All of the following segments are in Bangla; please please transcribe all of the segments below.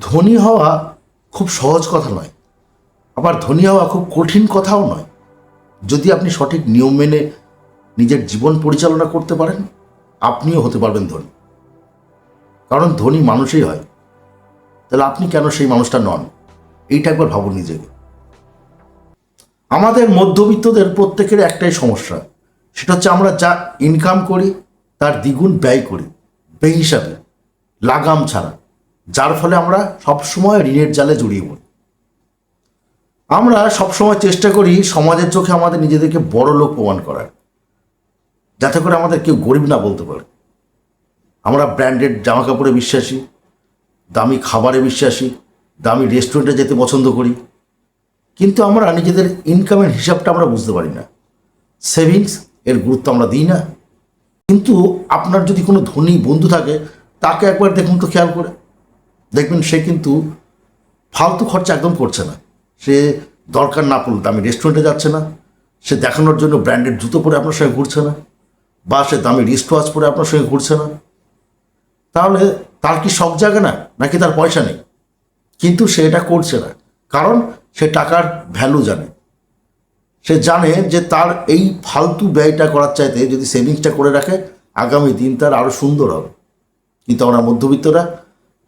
ধনী হওয়া খুব সহজ কথা নয়। আবার ধনী হওয়া খুব কঠিন কথাও নয়। যদি আপনি সঠিক নিয়ম মেনে নিজের জীবন পরিচালনা করতে পারেন, আপনিও হতে পারবেন ধনী। কারণ ধনী মানুষই হয়। তাহলে আপনি কেন সেই মানুষটা নন? এইটা একবার ভাবুন নিজেকে। আমাদের মধ্যবিত্তদের প্রত্যেকের একটাই সমস্যা। সেটা হচ্ছে আমরা যা ইনকাম করি, তার দ্বিগুণ ব্যয় করি। বেহিসাবে, লাগাম ছাড়া। যার ফলে আমরা সবসময় ঋণের জালে জড়িয়ে পড়ি। আমরা সবসময় চেষ্টা করি সমাজের চোখে আমাদের নিজেদেরকে বড় লোক প্রমাণ করার, যাতে করে আমাদের কেউ গরিব না বলতে পারে। আমরা ব্র্যান্ডেড জামা কাপড়ে বিশ্বাসী, দামি খাবারে বিশ্বাসী, দামি রেস্টুরেন্টে যেতে পছন্দ করি। কিন্তু আমরা নিজেদের ইনকামের হিসাবটা আমরা বুঝতে পারি না। সেভিংস এর গুরুত্ব আমরা দিই না। কিন্তু আপনার যদি কোনো ধনী বন্ধু থাকে, তাকে একবার দেখুন তো খেয়াল করে। দেখবেন সে কিন্তু ফালতু খরচা একদম করছে না। সে দরকার না পড়লে দামি রেস্টুরেন্টে যাচ্ছে না। সে দেখানোর জন্য ব্র্যান্ডেড জুতো পরে আপনার সঙ্গে ঘুরছে না। বা সে দামি রিস্ট ওয়াচ পরে আপনার সঙ্গে ঘুরছে না। তাহলে তার কি শখ জাগে না? নাকি তার পয়সা নেই? কিন্তু সে এটা করছে না। কারণ সে টাকার ভ্যালু জানে। সে জানে যে তার এই ফালতু ব্যয়টা করার চাইতে যদি সেভিংসটা করে রাখে, আগামী দিন তার আরও সুন্দর হবে। কিন্তু আমরা মধ্যবিত্তরা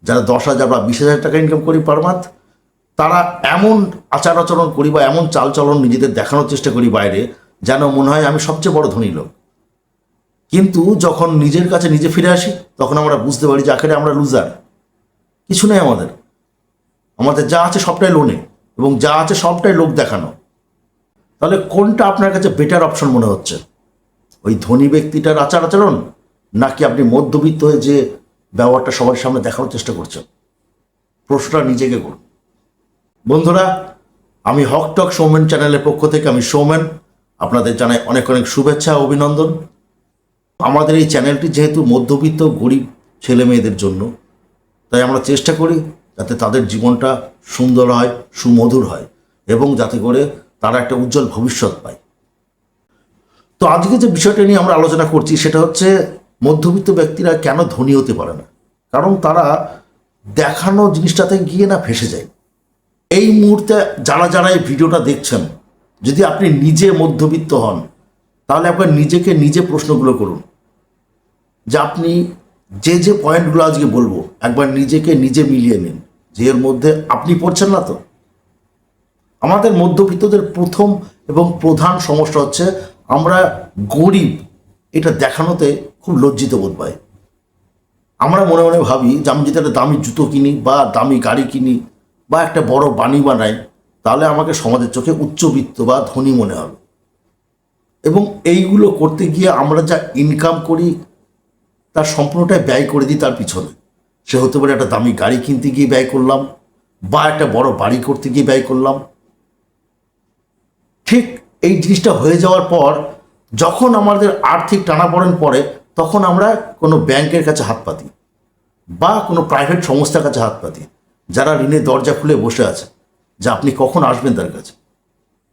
যারা দশ হাজার বা বিশ হাজার টাকা ইনকাম করি পার মান্থ তারা এমন আচার আচরণ করি বা এমন চালচলন নিজেদের দেখানোর চেষ্টা করি বাইরে, যেন মনে হয় আমি সবচেয়ে বড় ধনী লোক। কিন্তু যখন নিজের কাছে নিজে ফিরে আসি, তখন আমরা বুঝতে পারি যে, আখেরে আমরা লুজার কিছু নেই আমাদের। আমাদের যা আছে সবটাই লোনে এবং যা আছে সবটাই লোক দেখানো। তাহলে কোনটা আপনার কাছে বেটার অপশন মনে হচ্ছে? ওই ধনী ব্যক্তিটার আচার আচরণ? নাকি আপনি মধ্যবিত্ত হয়ে যে ব্যবহারটা সবার সামনে দেখানোর চেষ্টা করছেন। প্রশ্নটা নিজেকে করুন। বন্ধুরা, আমি হক টক সৌমেন চ্যানেলের পক্ষ থেকে আমি সৌমেন আপনাদের জানাই অনেক অনেক শুভেচ্ছা অভিনন্দন। আমাদের এই চ্যানেলটি যেহেতু মধ্যবিত্ত, গরিব ছেলে মেয়েদের জন্য, তাই আমরা চেষ্টা করি যাতে তাদের জীবনটা সুন্দর হয়, সুমধুর হয় এবং যাতে করে তারা একটা উজ্জ্বল ভবিষ্যৎ পায়। তো আজকে যে বিষয়টা নিয়ে আমরা আলোচনা করছি, সেটা হচ্ছে মধ্যবিত্ত ব্যক্তিরা কেন ধনী হতে পারে না? কারণ তারা দেখানো জিনিসটাতে গিয়ে না ফেসে যায়। এই মুহূর্তে যারা যারা এই ভিডিওটা দেখছেন, যদি আপনি নিজে মধ্যবিত্ত হন, তাহলে একবার নিজেকে নিজে প্রশ্নগুলো করুন। যে আপনি যে যে পয়েন্টগুলো আজকে বলব, একবার নিজেকে নিজে মিলিয়ে নিন। যে এর মধ্যে আপনি পড়ছেন না তো? আমাদের মধ্যবিত্তদের প্রথম এবং প্রধান সমস্যা হচ্ছে, আমরা গরিব এটা দেখানোতে খুব লজ্জিত বোধ পাই আমরা মনে মনে ভাবি যে আমি যদি একটা দামি জুতো কিনি বা দামি গাড়ি কিনি বা একটা বড় বাণী বানাই, তাহলে আমাকে সমাজের চোখে উচ্চবিত্ত বা ধনী মনে হবে। এবং এইগুলো করতে গিয়ে আমরা যা ইনকাম করি, তার সম্পূর্ণটাই ব্যয় করে দিই তার পিছনে। সে হতে পারে একটা দামি গাড়ি কিনতে গিয়ে ব্যয় করলাম বা একটা বড় বাড়ি করতে গিয়ে ব্যয় করলাম। ঠিক এই জিনিসটা হয়ে যাওয়ার পর যখন আমাদের আর্থিক টানাপড়েন পড়ে, তখন আমরা কোনো ব্যাংকের কাছে হাত পাতি বা কোনো প্রাইভেট সংস্থার কাছে হাত পাতি, যারা ঋণের দরজা খুলে বসে আছে, যে আপনি কখন আসবেন তার কাছে।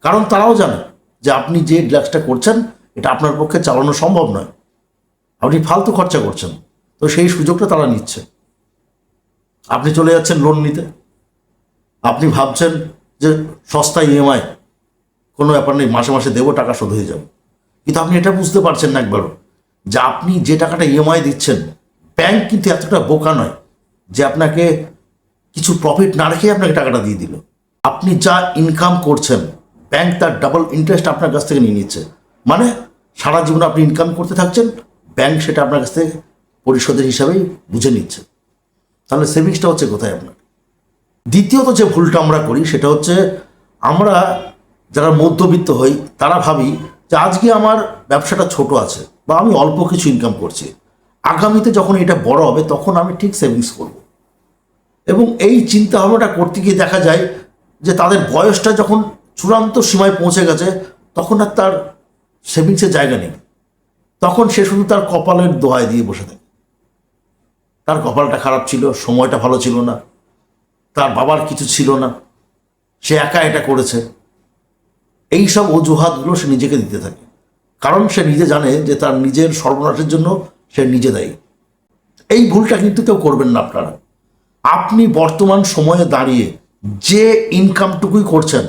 কারণ তারাও জানে যে আপনি যে ড্রাগসটা করছেন, এটা আপনার পক্ষে চালানো সম্ভব নয়। আপনি ফালতু খরচা করছেন, তো সেই সুযোগটা তারা নিচ্ছে। আপনি চলে যাচ্ছেন লোন নিতে। আপনি ভাবছেন যে সস্তা ইএমআই কোনো ব্যাপার নেই, মাসে মাসে দেবো, টাকা শোধ হয়ে যাবে। কিন্তু আপনি এটা বুঝতে পারছেন না একবারও যে আপনি যে টাকাটা ইএমআই দিচ্ছেন ব্যাংক কিন্তু এতটা বোকা নয় যে আপনাকে কিছু প্রফিট না রেখে আপনাকে টাকাটা দিয়ে দিল। আপনি যা ইনকাম করছেন ব্যাংক তার ডাবল ইন্টারেস্ট আপনার কাছ থেকে নিয়ে নিচ্ছে। মানে সারা জীবন আপনি ইনকাম করতে থাকছেন ব্যাংক সেটা আপনার কাছ থেকে পরিশোধের হিসাবেই বুঝে নিচ্ছে। তাহলে সেভিংসটা হচ্ছে কোথায় আপনার? দ্বিতীয়ত যে ভুলটা আমরা করি, সেটা হচ্ছে আমরা যারা মধ্যবিত্ত হই, তারা ভাবি যে আজকে আমার ব্যবসাটা ছোট আছে বা আমি অল্প কিছু ইনকাম করছি, আগামীতে যখন এটা বড় হবে তখন আমি ঠিক সেভিংস করব। এবং এই চিন্তা ভাবনাটা করতে গিয়ে দেখা যায় যে তাদের বয়সটা যখন চূড়ান্ত সীমায় পৌঁছে গেছে, তখন আর তার সেভিংসের জায়গা নেই। তখন সে শুধু তার কপালের দোহাই দিয়ে বসে থাকে। তার কপালটা খারাপ ছিল, সময়টা ভালো ছিল না, তার বাবার কিছু ছিল না, সে একা এটা করেছে। এই সব অজুহাতগুলো সে নিজেকে দিতে থাকে। কারণ সে নিজে জানে যে তার নিজের সর্বনাশের জন্য সে নিজে দায়ী। এই ভুলটা কিন্তু কেউ করবেন না আপনারা। আপনি বর্তমান সময়ে দাঁড়িয়ে যে ইনকামটুকুই করছেন,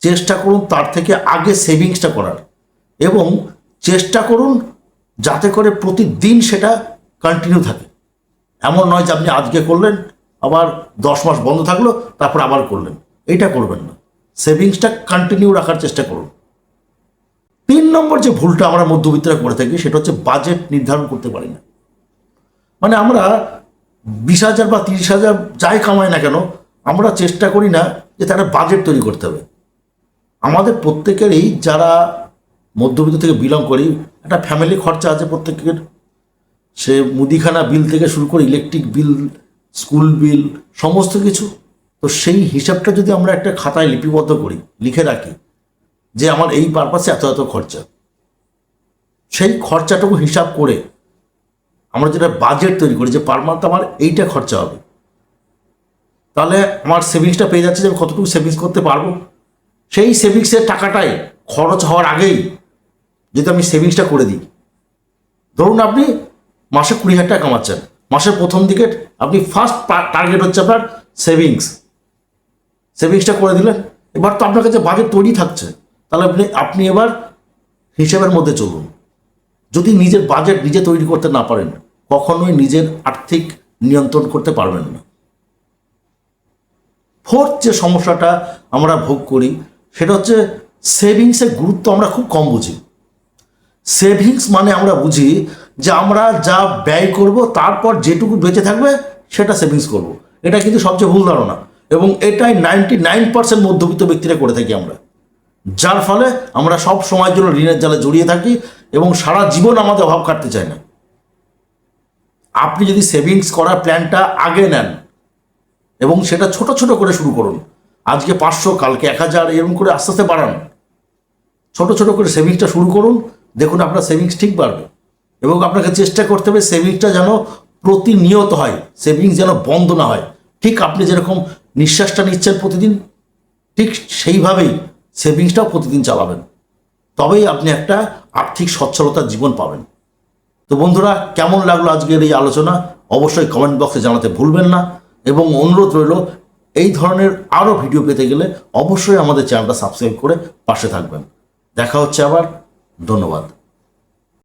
চেষ্টা করুন তার থেকে আগে সেভিংসটা করার। এবং চেষ্টা করুন যাতে করে প্রতিদিন সেটা কন্টিনিউ থাকে। এমন নয় যে আপনি আজকে করলেন, আবার দশ মাস বন্ধ থাকল, তারপর আবার করলেন। এটা করবেন না। সেভিংসটা কন্টিনিউ রাখার চেষ্টা করুন। তিন নম্বর যে ভুলটা আমরা মধ্যবিত্তরা করে থাকি, সেটা হচ্ছে বাজেট নির্ধারণ করতে পারি না। মানে আমরা বিশ হাজার বা তিরিশ হাজার যাই কামাই না কেন, আমরা চেষ্টা করি না যে তারা বাজেট তৈরি করতে হবে। আমাদের প্রত্যেকেরই যারা মধ্যবিত্ত থেকে বিলং করি, একটা ফ্যামিলি খরচা আছে প্রত্যেকের। সে মুদিখানা বিল থেকে শুরু করে ইলেকট্রিক বিল স্কুল বিল সমস্ত কিছু। তো সেই হিসাবটা যদি আমরা একটা খাতায় লিপিবদ্ধ করি, লিখে রাখি, যে আমার এই পারপাসে এত এত খরচা। সেই খরচাটুকু হিসাব করে আমরা যেটা বাজেট তৈরি করি, যে পার মান্থ আমার এইটা খরচা হবে। তাহলে আমার সেভিংসটা পেয়ে যাচ্ছে যে আমি কতটুকু সেভিংস করতে পারব? সেই সেভিংসের টাকাটাই খরচ হওয়ার আগেই যদি আমি সেভিংসটা করে দিই। ধরুন আপনি মাসে কুড়ি হাজার টাকা কামাচ্ছেন। মাসের প্রথম দিকে আপনি ফার্স্ট টার্গেট হচ্ছে আপনার সেভিংস সেভিংসটা করে দিলেন। এবার তো আপনার কাছে বাজেট তৈরি থাকছে। তাহলে আপনি আপনি এবার হিসেবের মধ্যে চলুন। যদি নিজের বাজেট নিজে তৈরি করতে না পারেন, কখনোই নিজের আর্থিক নিয়ন্ত্রণ করতে পারবেন না। ফোর্থ যে সমস্যাটা আমরা ভোগ করি, সেটা হচ্ছে সেভিংসের গুরুত্ব আমরা খুব কম বুঝি। সেভিংস মানে আমরা বুঝি যে আমরা যা ব্যয় করব, তারপর যেটুকু বেঁচে থাকবে, সেটা সেভিংস করব। এটা কিন্তু সবচেয়ে ভুল ধারণা। এবং এটাই নাইনটি নাইন পার্সেন্ট মধ্যবিত্ত ব্যক্তিরা করে থাকি আমরা। যার ফলে আমরা সব সময়ের জন্য ঋণের জালে জড়িয়ে থাকি এবং সারা জীবন আমাদের অভাব কাটতে চায় না। আপনি যদি সেভিংস করার প্ল্যানটা আগে নেন এবং সেটা ছোট ছোট করে শুরু করুন, আজকে পাঁচশো, কালকে এক হাজার, এরকম করে আস্তে আস্তে বাড়ান। ছোট ছোট করে সেভিংসটা শুরু করুন, দেখুন আপনার সেভিংস ঠিক বাড়বে। এবং আপনাকে চেষ্টা করতে হবে সেভিংসটা যেন প্রতিনিয়ত হয় সেভিংস যেন বন্ধ না হয়। ঠিক আপনি যেরকম নিঃশ্বাসটা নিচ্ছেন প্রতিদিন, ঠিক সেইভাবেই সেভিংসটাও প্রতিদিন চালাবেন। তবেই আপনি একটা আর্থিক সচ্ছলতার জীবন পাবেন। তো বন্ধুরা, কেমন লাগল আজকের এই আলোচনা? অবশ্যই কমেন্ট বক্সে জানাতে ভুলবেন না। এবং অনুরোধ রইল, এই ধরনের আরও ভিডিও পেতে গেলে অবশ্যই আমাদের চ্যানেলটা সাবস্ক্রাইব করে পাশে থাকবেন। দেখা হচ্ছে আবার। ধন্যবাদ।